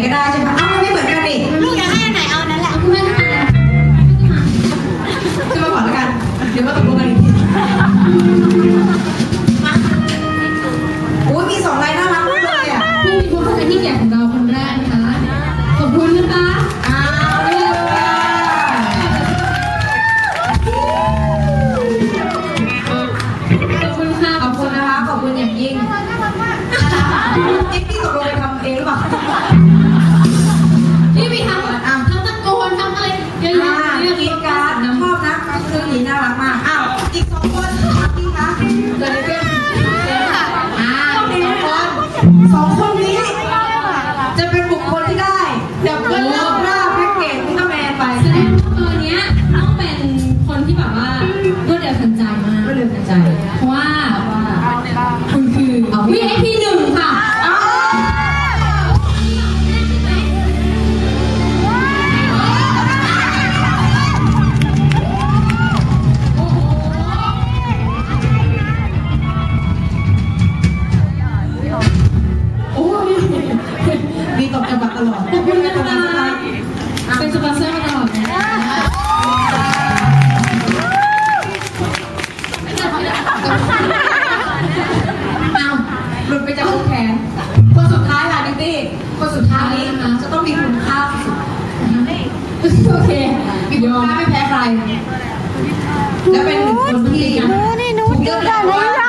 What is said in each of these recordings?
ก็ได้ใช่ไหมอ้าไม่เหมือนกันนี่ลูกจะให้อันไหนเอานนั้นแหละขึ้มาก่อแล้วกัน เดี๋ยวมาตกลงกันอีกทีโอ้ยมีสองลายน่ารักมากเลยอะ ที่มีคนามเข้นที่แก่ของเรา Bye. โอเคปิดไม่แพ้ใคร แล้วเป็นคนที่ทุกเรื่องราว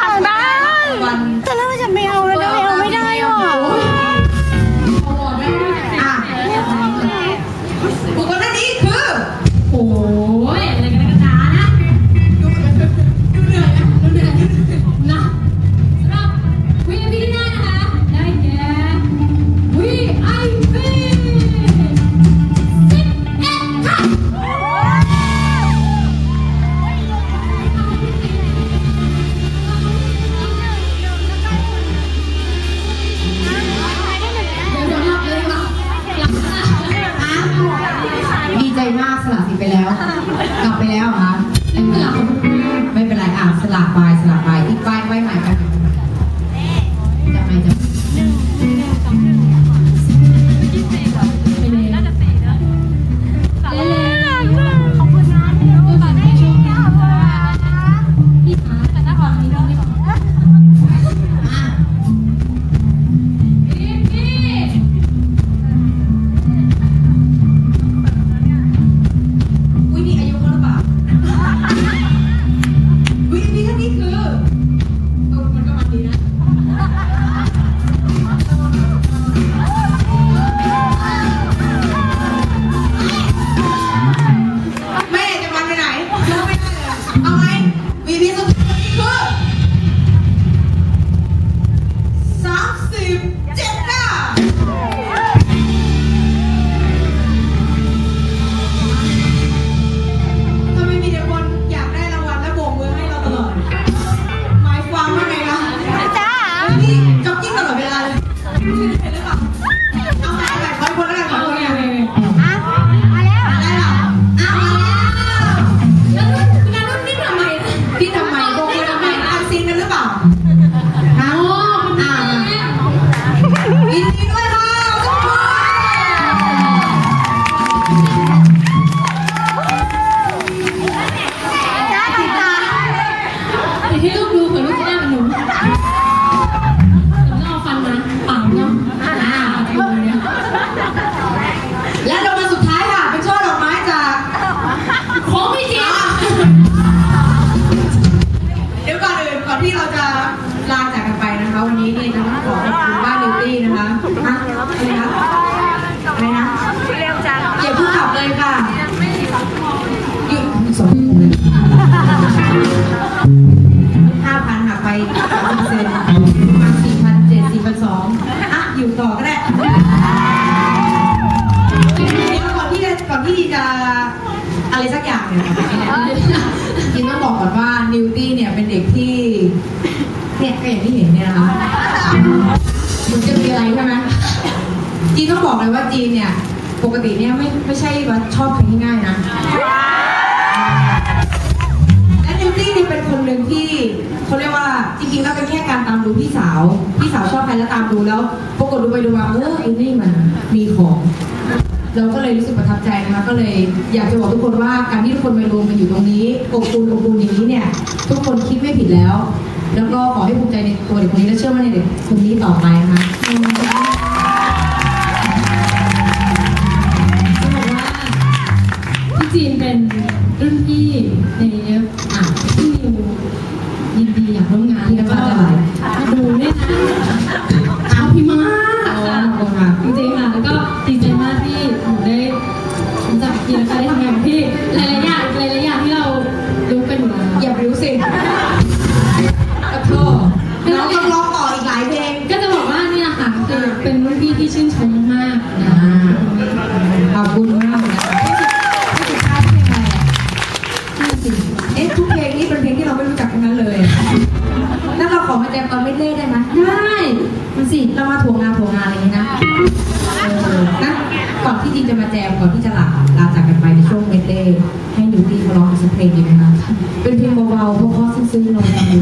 กลับไปแล้วเหคะ ก่อนที่จะก่อนที่จะอะไรสักอย่างเนี่ยกินต้องบอกก่อนว่านิวตี้เนี่ยเป็นเด็กที่เนี่ยก็อย่างที่เห็นเนี่ยนะมันจะมีอะไรใช่ไหมจีนต้องบอกเลยว่าจีนเนี่ย ปกติเนี่ยไม่ไม่ใช่ว่าชอบใครง่ายนะและนิวตี้เนี่ยเป็นคนหนึ่งที่เขาเรียกว่าจริงๆแล้วเป็นแค่การตามดูพี่สาว พี่สาวชอบใครแล้วตามดูแล้ว กฏดูไปดูมาเออไอ้นี่มันมีของเราก็เลยรู้สึกประทับใจนะคะก็เลยอยากจะบอกทุกคนว่าการที่ทุกคนมารวมกันอยู่ตรงนี้อบอุ่นอบอุ่นอย่างนี้เนี่ย ทุกคนคิดไม่ผิดแล้ว แล้วก็ขอให้ภูมิใจในตัวเด็กคนนี้และเชื่อมั่นในเด็กคนนี้ต่อไปนะคะจะบอกว่าพี่จีนเป็นรุ่นพี่ในเอฟอะพี่นิวยินดีอยากร่วมงานแล้วก็ดูเนี่ยนะ เมตอนไม่เล่ได้ไหมได้มันสิเรามาถ่วงงานถ่วงงานอะไรอย่างนี้นะเออนะก่อนที่จินจะมาแจมก่อนที่จะลาลาจากกันไปในช่วงเมดเล่ให้นิวตี้เลาร้องอีกสักเพลงดีไหมคะเป็นเพลงเบาๆเพราะๆซึ้งๆลองฟังดู